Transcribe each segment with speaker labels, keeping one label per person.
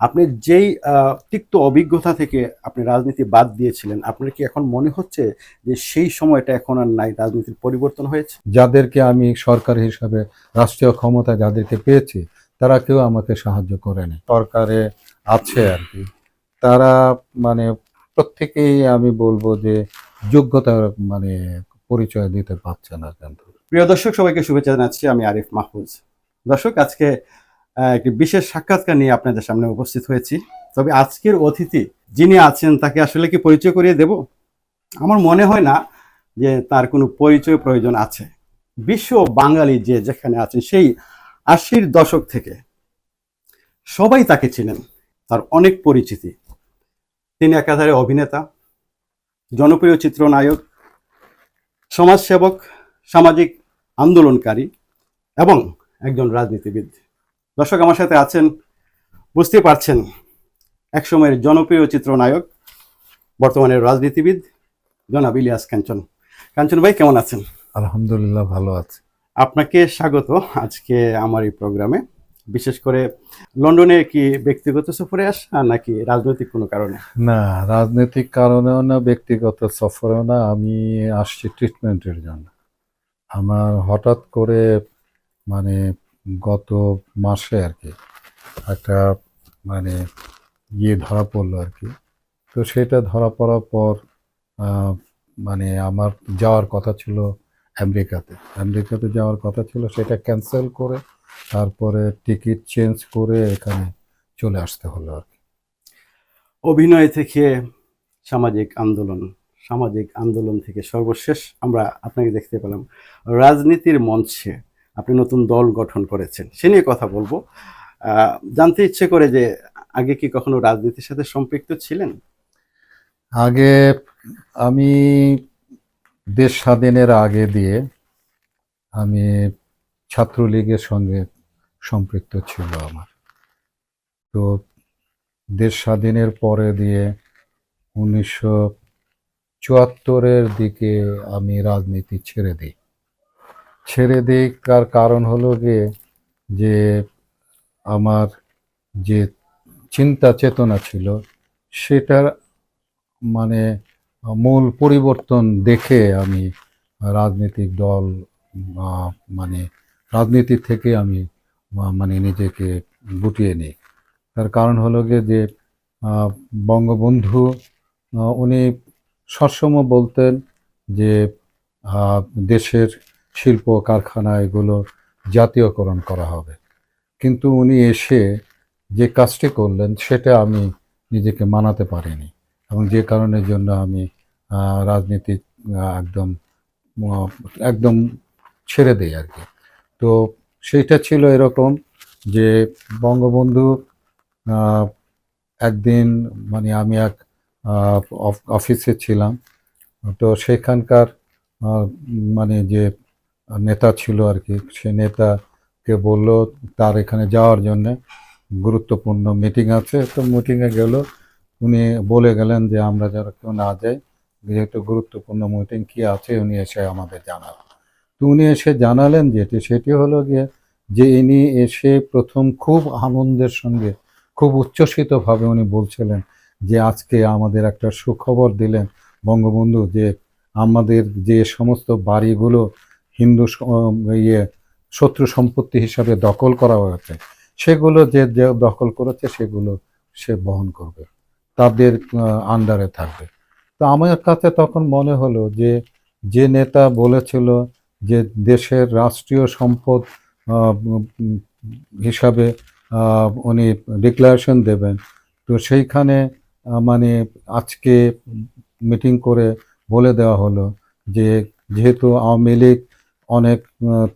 Speaker 1: আপনি যেই তিক্ত অভিজ্ঞতা থেকে আপনি রাজনীতি বাদ দিয়েছিলেন আপনার কি এখন মনে হচ্ছে যে সেই সময়টা এখন আর নাই রাজনীতির পরিবর্তন হয়েছে?
Speaker 2: যাদেরকে আমি সরকার হিসাবে রাষ্ট্রীয় ক্ষমতা যাদেরকে পেয়েছি তারা কেউ আমাকে সাহায্য করেনি সরকারে আছে আর কি। তারা মানে প্রত্যেকেই আমি বলব যে যোগ্যতার মানে পরিচয় দিতে পারছে না কিন্তু
Speaker 1: প্রিয় দর্শক সবাইকে শুভেচ্ছা জানাচ্ছি আমি আরিফ মাহফুজ। দর্শক আজকে একটি বিশেষ সাক্ষাৎকার নিয়ে আপনাদের সামনে উপস্থিত হয়েছি। তবে আজকের অতিথি যিনি আছেন, তাকে আসলে কি পরিচয় করিয়ে দেব? আমার মনে হয় না যে তার কোনো পরিচয় প্রয়োজন আছে। বিশ্ব বাঙালি যে যেখানে আছেন, সেই আশির দশক থেকে সবাই তাকে চিনেন। তার অনেক পরিচিতি। তিনি একাধারে অভিনেতা, জনপ্রিয় চিত্রনায়ক, সমাজসেবক, সামাজিক আন্দোলনকারী এবং একজন রাজনীতিবিদ। দর্শক আমার সাথে আছেন বুঝতে পারছেন একসময়ের জনপ্রিয় চিত্রনায়ক বর্তমানের রাজনীতিবিদ জনাব ইলিয়াস কাঞ্চন। কাঞ্চন ভাই কেমন আছেন?
Speaker 2: আলহামদুলিল্লাহ ভালো আছে।
Speaker 1: আপনাকে স্বাগত আজকে আমার এই প্রোগ্রামে। বিশেষ করে লন্ডনে কি ব্যক্তিগত সফরে আসা নাকি রাজনৈতিক কোনো কারণে?
Speaker 2: না রাজনৈতিক কারণেও না ব্যক্তিগত সফরেও না আমি আসছি ট্রিটমেন্টের জন্য। আমার হঠাৎ করে মানে গত মাসে আর কি একটা মানে ইয়ে ধরা পড়ল আর কি। তো সেটা ধরা পড়ার পর মানে আমার যাওয়ার কথা ছিল আমেরিকাতে। আমেরিকাতে যাওয়ার কথা ছিল, সেটা ক্যান্সেল করে তারপরে টিকিট চেঞ্জ করে এখানে চলে আসতে হলো আর কি।
Speaker 1: অভিনয় থেকে সামাজিক আন্দোলন সামাজিক আন্দোলন থেকে সর্বশেষ আমরা আপনাকে দেখতে পেলাম। রাজনীতির মঞ্চে আপনি নতুন দল গঠন করেছেন, সে নিয়ে কথা বলব। জানতে ইচ্ছে করে যে আগে কি কখনো রাজনীতির সাথে সম্পৃক্ত ছিলেন?
Speaker 2: আগে আমি দেশ স্বাধীনের আগে দিয়ে আমি ছাত্রলীগের সঙ্গে সম্পৃক্ত ছিল আমার। তো দেশ স্বাধীনের পরে দিয়ে উনিশশো চুয়াত্তরের দিকে আমি রাজনীতি ছেড়ে দিই। ছেড়ে দিই তার কারণ হলো গিয়ে যে আমার যে চিন্তা চেতনা ছিল, সেটার মানে মূল পরিবর্তন দেখে আমি রাজনৈতিক দল মানে রাজনীতি থেকে আমি মানে নিজেকে গুটিয়ে নিই। তার কারণ হলো গিয়ে যে বঙ্গবন্ধু উনি সবসময় বলতেন যে দেশের শিল্প কারখানা এগুলো জাতীয়করণ করা হবে। কিন্তু উনি এসে যে কাজটি করলেন সেটা আমি নিজেকে মানাতে পারিনি এবং যে কারণের জন্য আমি রাজনীতি একদম একদম ছেড়ে দিই আর কি। তো সেইটা ছিল এরকম যে বঙ্গবন্ধু একদিন মানে আমি এক অফ- অফিসে ছিলাম। তো সেখানকার মানে যে নেতা ছিল আর কি, সে নেতাকে বলল, তার এখানে যাওয়ার জন্যে গুরুত্বপূর্ণ মিটিং আছে। তো মিটিংয়ে গেল। উনি বলে গেলেন যে, আমরা যারা কেউ না যাই, যেহেতু গুরুত্বপূর্ণ মিটিং কি আছে উনি এসে আমাদের জানাবেন তো উনি এসে জানালেন যেটি সেটি হলো গিয়ে যে ইনি এসে প্রথম খুব আনন্দের সঙ্গে, খুব উচ্ছ্বসিতভাবে উনি বলছিলেন যে, আজকে আমাদের একটা সুখবর দিলেন বঙ্গবন্ধু যে, আমাদের যে সমস্ত বাড়িগুলো হিন্দু ইয়ে শত্রু সম্পত্তি হিসাবে দখল করা হয়েছে। সেগুলো যে যে দখল করেছে, সেগুলো সে বহন করবে। তাদের আন্ডারে থাকবে। তো আমার কাছে তখন মনে হলো যে যে নেতা বলেছিল যে দেশের রাষ্ট্রীয় সম্পদ হিসাবে উনি ডিক্লারেশন দেবেন। তো সেইখানে মানে আজকে মিটিং করে বলে দেওয়া হলো যে, যেহেতু আওয়ামী লীগ অনেক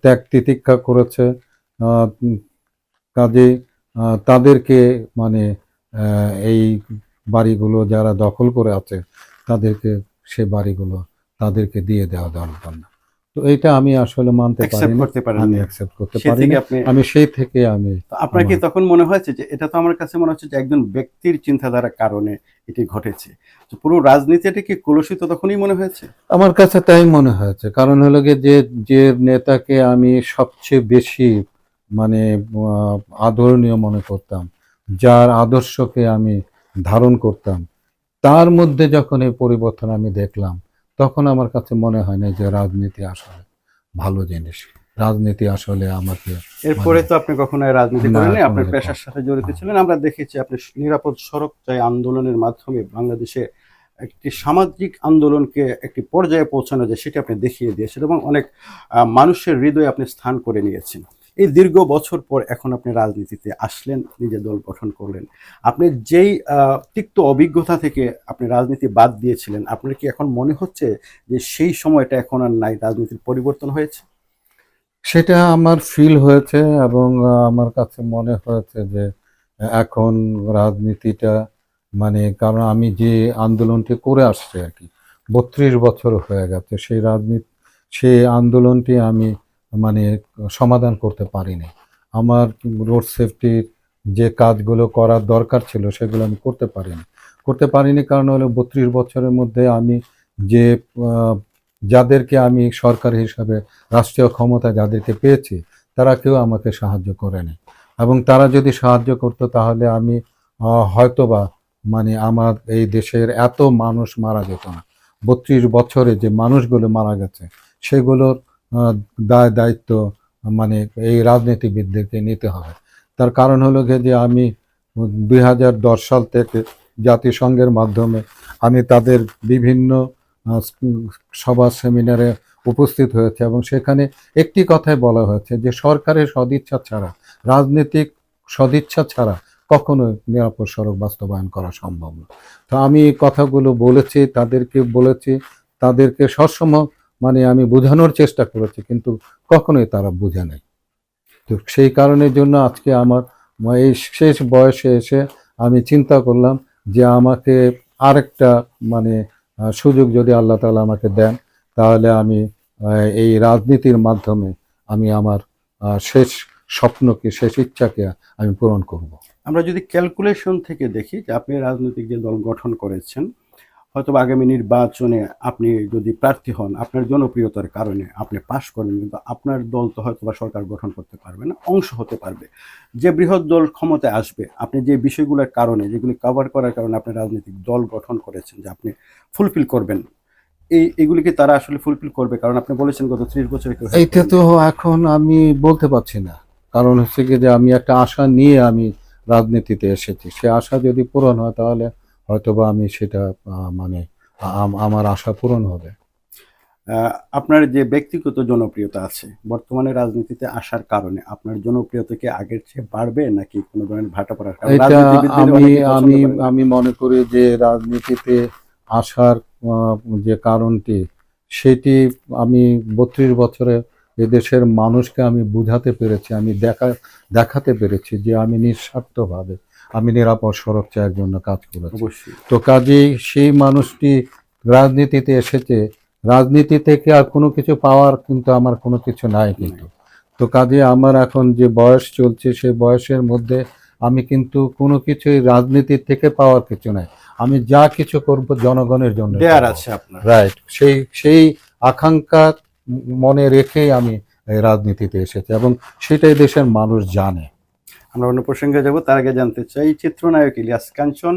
Speaker 2: ত্যাগ তিতিক্ষা করেছে। আহ, তাদেরকে মানে এই বাড়িগুলো যারা দখল করে আছে তাদেরকে সে বাড়িগুলো তাদেরকে দিয়ে দেওয়া দরকার না। তো এটা আমি আসলে মানতে
Speaker 1: অ্যাকসেপ্ট
Speaker 2: পারি
Speaker 1: করতে পারি
Speaker 2: আমি অ্যাকসেপ্ট করতে পারি আমি সেই থেকে আমি
Speaker 1: তো আপনার কি তখন মনে হয়েছে যে এটা তো আমার কাছে মনে হচ্ছে যে একজন ব্যক্তির চিন্তাধারার কারণে এটি ঘটেছে। তো পুরো রাজনীতিটা কি কলুষিত তখনই মনে হয়েছে?
Speaker 2: আমার কাছে তাই মনে হয়েছে। কারণ হলো গিয়ে যে যে নেতাকে আমি সবচেয়ে বেশি মানে আদরণীয় মনে করতাম যার আদর্শকে আমি ধারণ করতাম তার মধ্যে যখন এই পরিবর্তন আমি দেখলাম তখন আমার কাছে মনে হয় না যে রাজনীতি আসলে ভালো জিনিস। রাজনীতি আসলে আমাকে
Speaker 1: এরপরে তো আপনি কখনো রাজনীতি করেননি আপনার পেশার সাথে জড়িত ছিলেন। আমরা দেখেছি আপনি নিরাপদ সড়ক চাই আন্দোলনের মাধ্যমে বাংলাদেশে একটি সামাজিক আন্দোলনকে একটি পর্যায়ে পৌঁছানো যায় সেটা আপনি দেখিয়ে দিয়েছেন এবং অনেক মানুষের হৃদয়ে আপনি স্থান করে নিয়েছেন। এই দীর্ঘ বছর পর এখন আপনি রাজনীতিতে আসলেন, নিজের দল গঠন করলেন। আপনি যেই তিক্ত অভিজ্ঞতা থেকে আপনি রাজনীতি বাদ দিয়েছিলেন, আপনার কি এখন মনে হচ্ছে যে সেই সময়টা এখন আর নাই, রাজনীতির পরিবর্তন হয়েছে?
Speaker 2: সেটা আমার ফিল হয়েছে এবং আমার কাছে মনে হয়েছে যে, এখন রাজনীতিটা মানে কারণ আমি যে আন্দোলনটি করে আসছি আর কি, বত্রিশ বছর হয়ে গেছে, সেই রাজনীতি, সেই আন্দোলনটি আমি মানে সমাধান করতে পারিনি। আমার রোড সেফটির যে কাজগুলো করার দরকার ছিল, সেগুলো আমি করতে পারিনি। করতে পারিনি কারণ হলো বত্রিশ বছরের মধ্যে আমি যে যাদেরকে আমি সরকার হিসাবে রাষ্ট্রীয় ক্ষমতা যাদেরকে পেয়েছি, তারা কেউ আমাকে সাহায্য করেনি। এবং তারা যদি সাহায্য করতো, তাহলে আমি হয়তোবা মানে আমার এই দেশের এত মানুষ মারা যেত না। বত্রিশ বছরে যে মানুষগুলো মারা গেছে, সেগুলোর দায় দায়িত্ব মানে এই রাজনীতিবিদদেরকে নিতে হবে। তার কারণ হলো গিয়ে যে আমি দুই হাজার দশ সাল থেকে জাতিসংঘের মাধ্যমে আমি তাদের বিভিন্ন সভা, সেমিনারে উপস্থিত হয়েছে এবং সেখানে একটি কথাই বলা হয়েছে যে সরকারের সদিচ্ছা ছাড়া, রাজনৈতিক সদিচ্ছা ছাড়া কখনোই নিরাপদ সড়ক বাস্তবায়ন করা সম্ভব না। তো আমি এই কথাগুলো বলেছি, তাদেরকে বলেছি, তাদেরকে সবসময় মানে আমি বোঝানোর চেষ্টা করেছি, কিন্তু কখনোই তারা বুঝে নেই। তো সেই কারণের জন্য আজকে আমার এই শেষ বয়সে এসে আমি চিন্তা করলাম যে আমাকে আরেকটা মানে সুযোগ যদি আল্লাহ তালা আমাকে দেন, তাহলে আমি এই রাজনীতির মাধ্যমে আমি আমার শেষ স্বপ্নকে, শেষ ইচ্ছাকে আমি পূরণ করব।
Speaker 1: আমরা যদি ক্যালকুলেশন থেকে দেখি যে আপনি রাজনৈতিক যে দল গঠন করেছেন হয়তো বা আগামী নির্বাচনে আপনি যদি প্রার্থী হন আপনার জনপ্রিয়তার কারণে আপনি পাশ করেন কিন্তু আপনার দল তো হয়তো বা সরকার গঠন করতে পারবে না অংশ হতে পারবে। যে বৃহৎ দল ক্ষমতায় আসবে আপনি যে বিষয়গুলোর কারণে যেগুলি কভার করার কারণে আপনি রাজনৈতিক দল গঠন করেছেন যে আপনি ফুলফিল করবেন এই এগুলিকে তারা আসলে ফুলফিল করবে? কারণ আপনি বলেছেন গত ত্রিশ বছরে
Speaker 2: এইটা তো এখন আমি বলতে পারছি না। কারণ হচ্ছে কি যে আমি একটা আশা নিয়ে আমি রাজনীতিতে এসেছি। সে আশা যদি পূরণ হয় তাহলে হয়তোবা আমি সেটা মানে আম- আমার আশা পূরণ হবে।
Speaker 1: আপনার যে ব্যক্তিগত জনপ্রিয়তা আছে বর্তমানে রাজনীতিতে আসার কারণে আপনার জনপ্রিয়তা কি আগের চেয়ে বাড়বে নাকি কোনো ধরনের ভাটা পড়ার
Speaker 2: আমি আমি আমি মনে করি যে রাজনীতিতে আসার যে কারণটি সেটি আমি বত্রিশ বছরে এদেশের মানুষকে আমি বুঝাতে পেরেছি আমি দেখা দেখাতে পেরেছি যে আমি নিঃস্বার্থভাবে আমি নিরাপদ সড়ক চায়ের জন্য কাজ করেছি। তো কাজেই সেই মানুষটি রাজনীতিতে এসেছে। রাজনীতি থেকে আর কোনো কিছু পাওয়ার কিন্তু আমার কোনো কিছু নাই কিন্তু। তো কাজে আমার এখন যে বয়স চলছে সেই বয়সের মধ্যে আমি কিন্তু কোনো কিছুই রাজনীতির থেকে পাওয়ার কিছু নাই। আমি যা কিছু করব জনগণের জন্য
Speaker 1: আছে আপনার।
Speaker 2: রাইট সেই সেই আকাঙ্ক্ষা মনে রেখেই আমি এই রাজনীতিতে এসেছি এবং সেটাই দেশের মানুষ জানে।
Speaker 1: আমরা অন্য প্রসঙ্গে যাব তার আগে জানতে চাই চিত্রনায়ক ইলিয়াস কাঞ্চন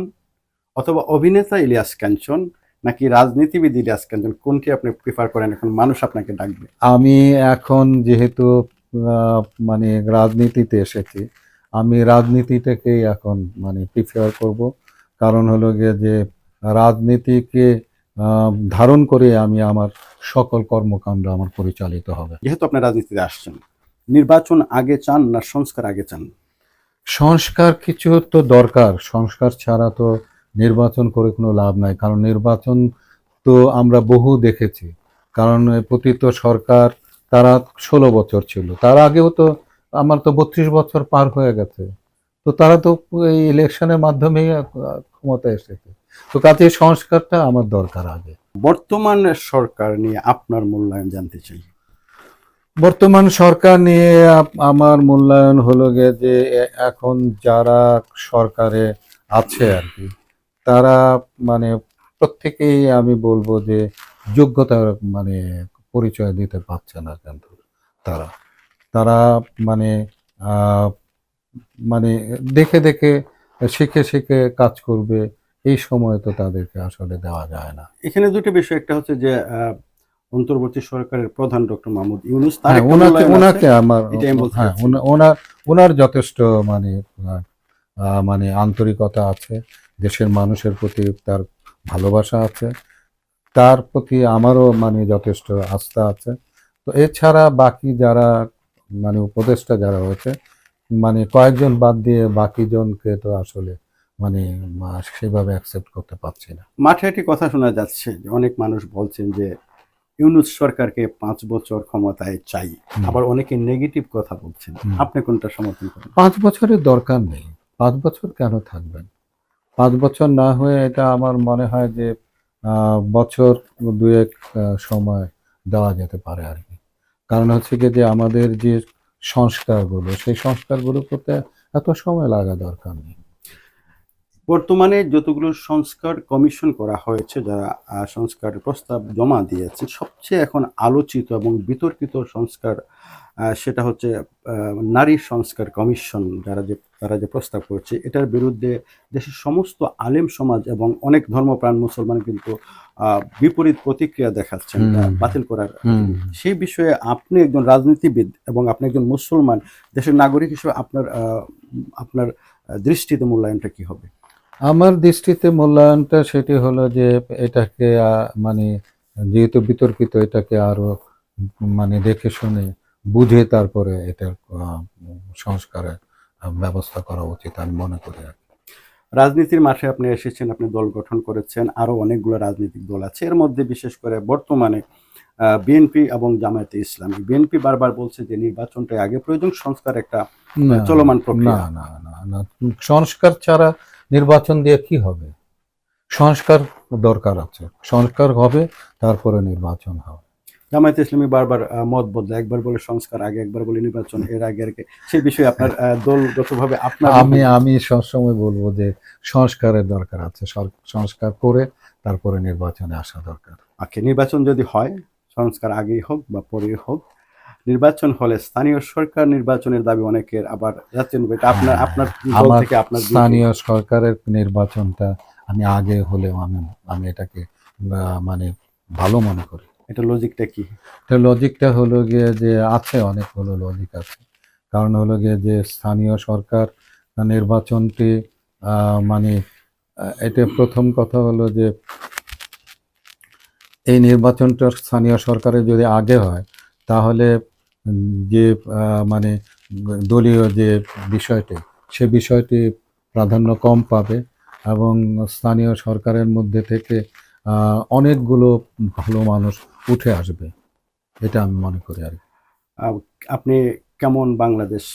Speaker 1: অথবা অভিনেতা ইলিয়াস কাঞ্চন নাকি রাজনীতিবিদ ইলিয়াস কাঞ্চন? কোনটি আপনি প্রিফার করেন? এখন মানুষ আপনাকে ডাকবে।
Speaker 2: আমি এখন যেহেতু মানে রাজনীতিতে এসেছি আমি রাজনীতিটাকেই এখন মানে প্রিফার করব। কারণ হলো গিয়ে যে রাজনীতিকে ধারণ করে আমি আমার সকল কর্মকাণ্ড আমার পরিচালিত হবে।
Speaker 1: যেহেতু আপনি রাজনীতিতে আসছেন নির্বাচন আগে চান না সংস্কার আগে চান?
Speaker 2: সংস্কার কিছু তো দরকার। সংস্কার ছাড়া তো নির্বাচন করে কোনো লাভ নাই। কারণ নির্বাচন তো আমরা বহু দেখেছি। কারণ পতিত সরকার তারা ষোলো বছর ছিল। তার আগেও তো আমার তো বত্রিশ বছর পার হয়ে গেছে। তো তারা তো এই ইলেকশনের মাধ্যমেই ক্ষমতায় এসেছে। তো কাজে সংস্কারটা আমার দরকার আগে।
Speaker 1: বর্তমান সরকার নিয়ে আপনার মূল্যায়ন জানতে চাই।
Speaker 2: বর্তমান সরকার নিয়ে আমার মূল্যায়ন হলো গিয়ে যে এখন যারা সরকারে আছে আর কি, তারা মানে প্রত্যেকেই আমি বলব যে যোগ্যতার মানে পরিচয় দিতে পারছে না কিন্তু তারা। তারা মানে মানে দেখে দেখে, শিখে শিখে কাজ করবে, এই সময় তো তাদেরকে আসলে দেওয়া যায় না।
Speaker 1: এখানে দুটো বিষয়, একটা হচ্ছে যে অন্তর্বর্তী সরকারের প্রধান ডক্টর মাহমুদ ইউনুস তার
Speaker 2: হ্যাঁ ওনাকে ওনাকে আমার হ্যাঁ ওনার ওনার যথেষ্ট মানে মানে আন্তরিকতা আছে দেশের মানুষের প্রতি তার ভালোবাসা আছে তার প্রতি আমারও মানে যথেষ্ট আস্থা আছে। তো এছাড়া বাকি যারা মানে উপদেষ্টা যারা হয়েছে মানে কয়েকজন বাদ দিয়ে বাকি জনকে তো আসলে মানে সেভাবে অ্যাকসেপ্ট করতে পারছি না।
Speaker 1: মাঠে একটি কথা শোনা যাচ্ছে অনেক মানুষ বলছেন যে ইউনুস সরকারকে পাঁচ বছর ক্ষমতায় চাই। আবার অনেকে নেগেটিভ কথা বলছেন। আপনি কোনটা সমর্থন করেন?
Speaker 2: পাঁচ বছরের দরকার নেই। পাঁচ বছর কেন থাকবেন? পাঁচ বছর না হয়ে এটা আমার মনে হয় যে আহ, বছর দুয়েক সময় দেওয়া যেতে পারে আর কি। কারণ হচ্ছে কি যে আমাদের যে সংস্কারগুলো সেই সংস্কারগুলো করতে এত সময় লাগা দরকার নেই।
Speaker 1: বর্তমানে যতগুলো সংস্কার কমিশন করা হয়েছে যারা সংস্কার প্রস্তাব জমা দিয়েছে সবচেয়ে এখন আলোচিত এবং বিতর্কিত সংস্কার সেটা হচ্ছে নারী সংস্কার কমিশন যারা যে তারা যে প্রস্তাব করছে এটার বিরুদ্ধে দেশের সমস্ত আলেম সমাজ এবং অনেক ধর্মপ্রাণ মুসলমান কিন্তু বিপরীত প্রতিক্রিয়া দেখাচ্ছেন বাতিল করার সেই বিষয়ে আপনি একজন রাজনীতিবিদ এবং আপনি একজন মুসলমান দেশের নাগরিক হিসেবে আপনার আপনার দৃষ্টিতে মূল্যায়নটা কি হবে?
Speaker 2: আমার দৃষ্টিতে মূল্যায়নটা সেটি হলো যে এটাকে মানে যেহেতু বিতর্কিত এটাকে আরও মানে দেখে শুনে বুঝে তারপরে এটার সংস্কারের ব্যবস্থা করা উচিত আমি মনে করি আর।
Speaker 1: রাজনীতির মাঠে আপনি এসেছেন আপনি দল গঠন করেছেন আরও অনেকগুলো রাজনৈতিক দল আছে এর মধ্যে বিশেষ করে বর্তমানে বিএনপি এবং জামায়াতে ইসলামী বিএনপি বারবার বলছে যে নির্বাচনটা আগে প্রয়োজন সংস্কার একটা চলমান প্রক্রিয়া।
Speaker 2: না না না না সংস্কার ছাড়া নির্বাচন দিয়ে কি হবে? সংস্কার দরকার আছে। সংস্কার হবে তারপরে নির্বাচন হবে।
Speaker 1: জামায়াতে ইসলামী বারবার মত বদলে একবার বলে সংস্কার আগে একবার বলে নির্বাচন এর আগে আগে সেই বিষয়ে আপনার দলগতভাবে আপনার
Speaker 2: আমি আমি সবসময় বলব যে সংস্কারের দরকার আছে। সংস্কার করে তারপরে নির্বাচনে আসা দরকার।
Speaker 1: ওকে নির্বাচন যদি হয় সংস্কার আগেই হোক বা পরেই হোক নির্বাচন হলে স্থানীয় সরকার নির্বাচনের দাবি অনেকের আবার যাচ্ছেন আপনার আপনার দল থেকে আপনার
Speaker 2: স্থানীয় সরকারের নির্বাচনটা আমি আগে হলেও আমি আমি এটাকে মানে ভালো মনে করি।
Speaker 1: এটা লজিকটা কি?
Speaker 2: এটা লজিকটা হলো গিয়ে যে আছে অনেক হলো লজিক আছে। কারণ হলো গিয়ে যে স্থানীয় সরকার নির্বাচনটি মানে এটা প্রথম কথা হলো যে এই নির্বাচনটা স্থানীয় সরকারের যদি আগে হয় তাহলে যে মানে দলীয় যে বিষয়টি সে বিষয়টি প্রাধান্য কম পাবে এবং স্থানীয় সরকারের মধ্যে থেকে অনেকগুলো ভালো মানুষ উঠে আসবে। এটা আমি মনে করি আর
Speaker 1: আপনি কেমন বাংলাদেশ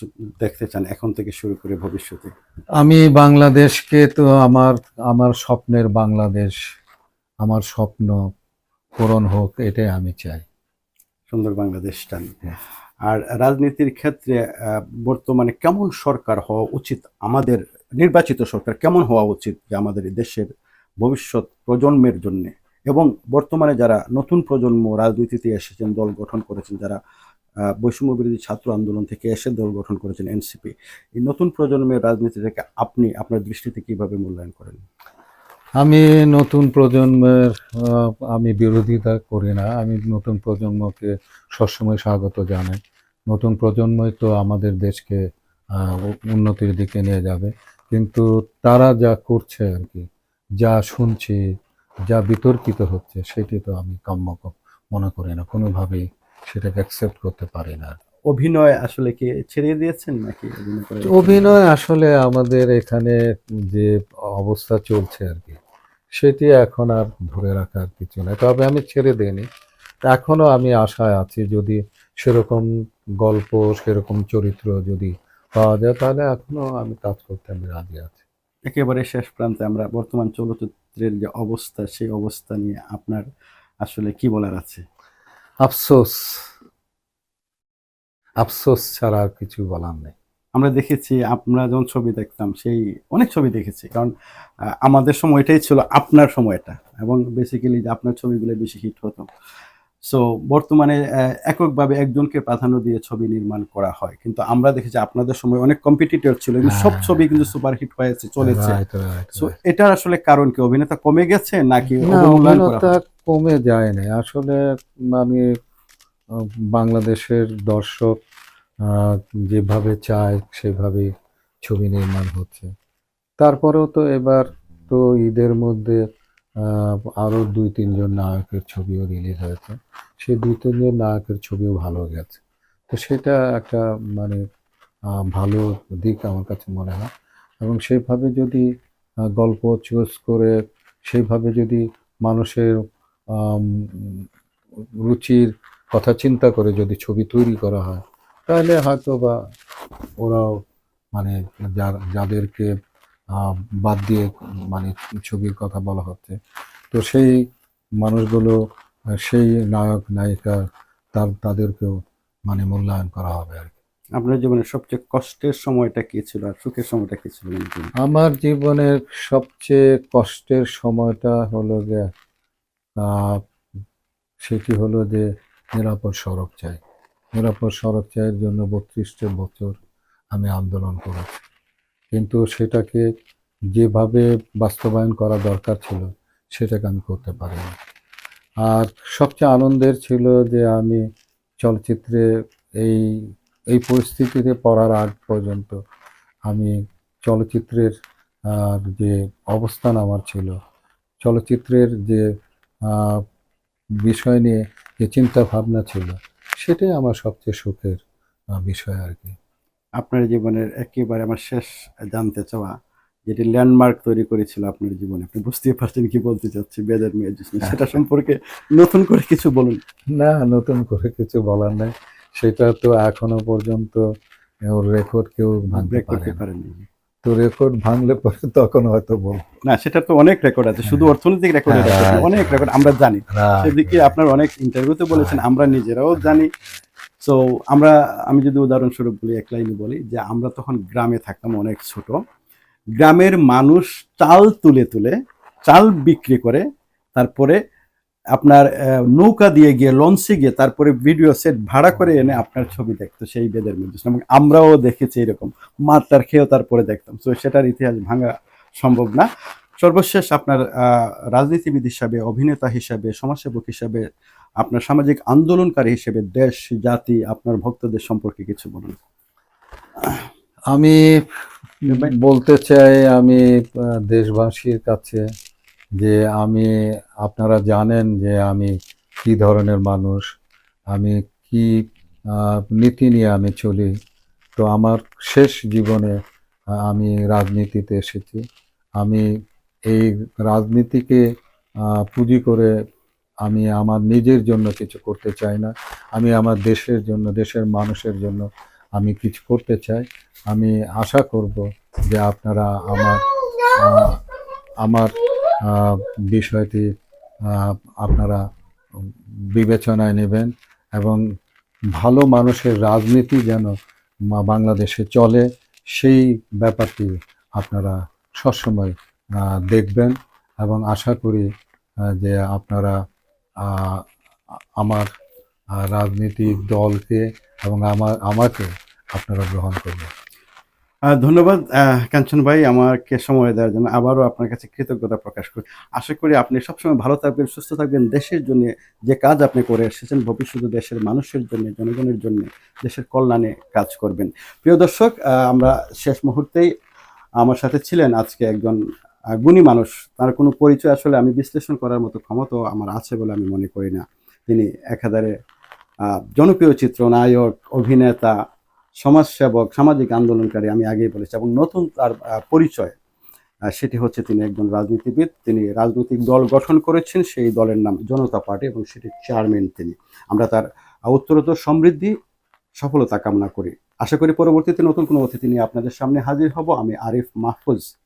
Speaker 1: দেখতে চান এখন থেকে শুরু করে ভবিষ্যতে?
Speaker 2: আমি বাংলাদেশকে তো আমার আমার স্বপ্নের বাংলাদেশ আমার স্বপ্ন পূরণ হোক এটাই আমি চাই।
Speaker 1: সুন্দর বাংলাদেশ চান আর রাজনীতির ক্ষেত্রে বর্তমানে কেমন সরকার হওয়া উচিত? আমাদের নির্বাচিত সরকার কেমন হওয়া উচিত যে আমাদের দেশের ভবিষ্যৎ প্রজন্মের জন্য? এবং বর্তমানে যারা নতুন প্রজন্ম রাজনীতিতে এসেছেন, দল গঠন করেছেন, যারা বৈষম্য বিরোধী ছাত্র আন্দোলন থেকে এসে দল গঠন করেছেন, এনসিপি, এই নতুন প্রজন্মের রাজনীতিটাকে আপনি আপনার দৃষ্টিতে কীভাবে মূল্যায়ন করেন?
Speaker 2: আমি নতুন প্রজন্মের আমি বিরোধিতা করি না। আমি নতুন প্রজন্মকে সবসময় স্বাগত জানাই। নতুন প্রজন্মই তো আমাদের দেশকে উন্নতির দিকে নিয়ে যাবে। কিন্তু তারা যা করছে আর কি, যা শুনছি, যা বিতর্কিত হচ্ছে, সেটি তো আমি কাম্য মনে করি না। কোনোভাবেই সেটাকে অ্যাকসেপ্ট করতে পারি না
Speaker 1: অভিনয় আসলে কি ছেড়ে দিয়েছেন নাকি অভিনয়
Speaker 2: আসলে আমাদের এখানে যে অবস্থা চলছে আর কি সেটি এখন আর ধরে রাখার কিছু না তবে আমি ছেড়ে দিইনি। এখনও আমি আশায় আছি যদি সেরকম গল্প সেরকম চরিত্র যদি পাওয়া যায় তাহলে এখনও আমি কাজ করতে আমি রাজি আছি।
Speaker 1: একেবারে শেষ প্রান্তে আমরা বর্তমান চলচ্চিত্রের যে অবস্থা সেই অবস্থা নিয়ে আপনার আসলে কি বলার আছে?
Speaker 2: আফসোস। আফসোস ছাড়া আর কিছু বলার নেই।
Speaker 1: আমরা দেখেছি আমরা যখন ছবি দেখতাম সেই অনেক ছবি দেখেছি। কারণ আমাদের সময়টাই ছিল আপনার সময়টা এবং বেসিক্যালি যে আপনার ছবিগুলো বেশি হিট হতো। সো বর্তমানে এককভাবে একজনকে প্রাধান্য দিয়ে ছবি নির্মাণ করা হয়। কিন্তু আমরা দেখেছি আপনাদের সময় অনেক কম্পিটিটর ছিল। কিন্তু সব
Speaker 2: হ্যাঁ।
Speaker 1: ছবি কিন্তু সুপারহিট হয়েছে চলেছে। সো এটার আসলে কারণ কি? অভিনেতা কমে গেছে নাকি
Speaker 2: না অভিনেতা? কমে যায়নি আসলে আমি বাংলাদেশের দর্শক যেভাবে চায় সেভাবে ছবি নির্মাণ হচ্ছে। তারপরেও তো এবার তো ঈদের মধ্যে আরও দুই তিনজন নায়কের ছবিও রিলিজ হয়েছে। সেই দুই তিনজন নায়কের ছবিও ভালো গেছে। তো সেটা একটা মানে ভালো দিক আমার কাছে মনে হয়। এবং সেইভাবে যদি গল্প চুজ করে সেইভাবে যদি মানুষের রুচির কথা চিন্তা করে যদি ছবি তৈরি করা হয় তাহলে হয়তো বা ওরাও মানে যা- যাদেরকে বাদ দিয়ে মানে ছবির কথা বলা হচ্ছে তো সেই মানুষগুলো সেই নায়ক নায়িকা তার তাদেরকেও মানে মূল্যায়ন করা হবে আর কি।
Speaker 1: আপনার জীবনের সবচেয়ে কষ্টের সময়টা কী ছিল আর সুখের সময়টা কী ছিল
Speaker 2: আমার জীবনের সবচেয়ে কষ্টের সময়টা হলো যে সেটি হলো যে নিরাপদ সড়ক চাই। নিরাপদ সড়ক চাইয়ের জন্য বত্রিশটা বছর আমি আন্দোলন করেছি। কিন্তু সেটাকে যেভাবে বাস্তবায়ন করা দরকার ছিল, সেটাকে আমি করতে পারিনি। আর সবচেয়ে আনন্দের ছিল যে আমি চলচ্চিত্রে এই এই পরিস্থিতিতে পড়ার আগ পর্যন্ত আমি চলচ্চিত্রের যে অবস্থান আমার ছিল, চলচ্চিত্রের যে বিষয় নিয়ে যে চিন্তা ভাবনা ছিল সেটাই আমার সবচেয়ে সুখের বিষয় আর কি।
Speaker 1: আপনার জীবনের একেবারে আমার শেষ জানতে চাওয়া যেটি ল্যান্ডমার্ক তৈরি করেছিল আপনার জীবনে আপনি বুঝতেই পারছেন কি বলতে চাচ্ছি বেদের মেয়ে সেটা সম্পর্কে নতুন করে কিছু বলুন।
Speaker 2: না নতুন করে কিছু বলার নাই সেটা তো এখনও পর্যন্ত ওর রেকর্ড কেউ ভাঙতে
Speaker 1: ব্রেক
Speaker 2: তো রেকর্ড ভাঙলে পরে তখন হয়তো বল
Speaker 1: না সেটা তো অনেক রেকর্ড আছে শুধু অর্থনৈতিক রেকর্ড
Speaker 2: হ্যাঁ,
Speaker 1: অনেক রেকর্ড আমরা জানি। সেদিকে আপনার অনেক ইন্টারভিউতে বলেছেন আমরা নিজেরাও জানি। সো আমরা আমি যদি উদাহরণস্বরূপ বলি এক লাইনে বলি যে আমরা তখন গ্রামে থাকতাম অনেক ছোট। গ্রামের মানুষ চাল তুলে তুলে চাল বিক্রি করে তারপরে আপনার নৌকা দিয়ে গিয়ে লঞ্চে গিয়ে তারপরে ভিডিও সেট ভাড়া করে এনে আপনার ছবি দেখতো সেই বেদের মধ্যে। এবং আমরাও দেখেছি এরকম। মারটার খেয়েও তারপরে দেখতাম। তো সেটার ইতিহাস ভাঙা সম্ভব না। সর্বশেষ আপনার রাজনীতিবিদ হিসাবে অভিনেতা হিসাবে সমাজসেবক হিসাবে আপনার সামাজিক আন্দোলনকারী হিসেবে দেশ জাতি আপনার ভক্তদের সম্পর্কে কিছু বলুন।
Speaker 2: আমি বলতে চাই আমি দেশবাসীর কাছে যে আমি, আপনারা জানেন যে আমি কি ধরনের মানুষ, আমি কি নীতি নিয়ে আমি চলি। তো আমার শেষ জীবনে আমি রাজনীতিতে এসেছি। আমি এই রাজনীতিকে পুঁজি করে আমি আমার নিজের জন্য কিছু করতে চাই না। আমি আমার দেশের জন্য, দেশের মানুষের জন্য আমি কিছু করতে চাই। আমি আশা করব যে আপনারা আমার আমার বিষয়টি আপনারা বিবেচনায় নেবেন এবং ভালো মানুষের রাজনীতি যেন বাংলাদেশে চলে, সেই ব্যাপারটি আপনারা সবসময় দেখবেন এবং আশা করি যে আপনারা আমার রাজনৈতিক দলকে এবং আমার আমাকে আপনারা গ্রহণ করবেন।
Speaker 1: ধন্যবাদ কাঞ্চন ভাই আমাকে সময় দেওয়ার জন্য। আবারও আপনার কাছে কৃতজ্ঞতা প্রকাশ করি। আশা করি আপনি সবসময় ভালো থাকবেন, সুস্থ থাকবেন। দেশের জন্য যে কাজ আপনি করে এসেছেন ভবিষ্যতে দেশের মানুষের জন্য, জনগণের জন্য দেশের কল্যাণে কাজ করবেন। প্রিয় দর্শক আমরা শেষ মুহূর্তেই আমার সাথে ছিলেন আজকে একজন গুণী মানুষ। তার কোনো পরিচয় আসলে আমি বিশ্লেষণ করার মতো ক্ষমতা আমার আছে বলে আমি মনে করি না। তিনি একাধারে জনপ্রিয় চিত্রনায়ক, অভিনেতা সমাজসেবক, সামাজিক আন্দোলনকারী আমি আগেই বলেছি এবং নতুন তার পরিচয় সেটি হচ্ছে তিনি একজন রাজনীতিবিদ, তিনি রাজনৈতিক দল গঠন করেছেন, সেই দলের নাম জনতা পার্টি এবং সেটির চেয়ারম্যান তিনি। আমরা তার উত্তরত উত্তরোত্তর সমৃদ্ধি, সফলতা কামনা করি। আশা করি পরবর্তীতে নতুন কোনো অতিথি নিয়ে আপনাদের সামনে হাজির হব। আমি আরিফ মাহফুজ।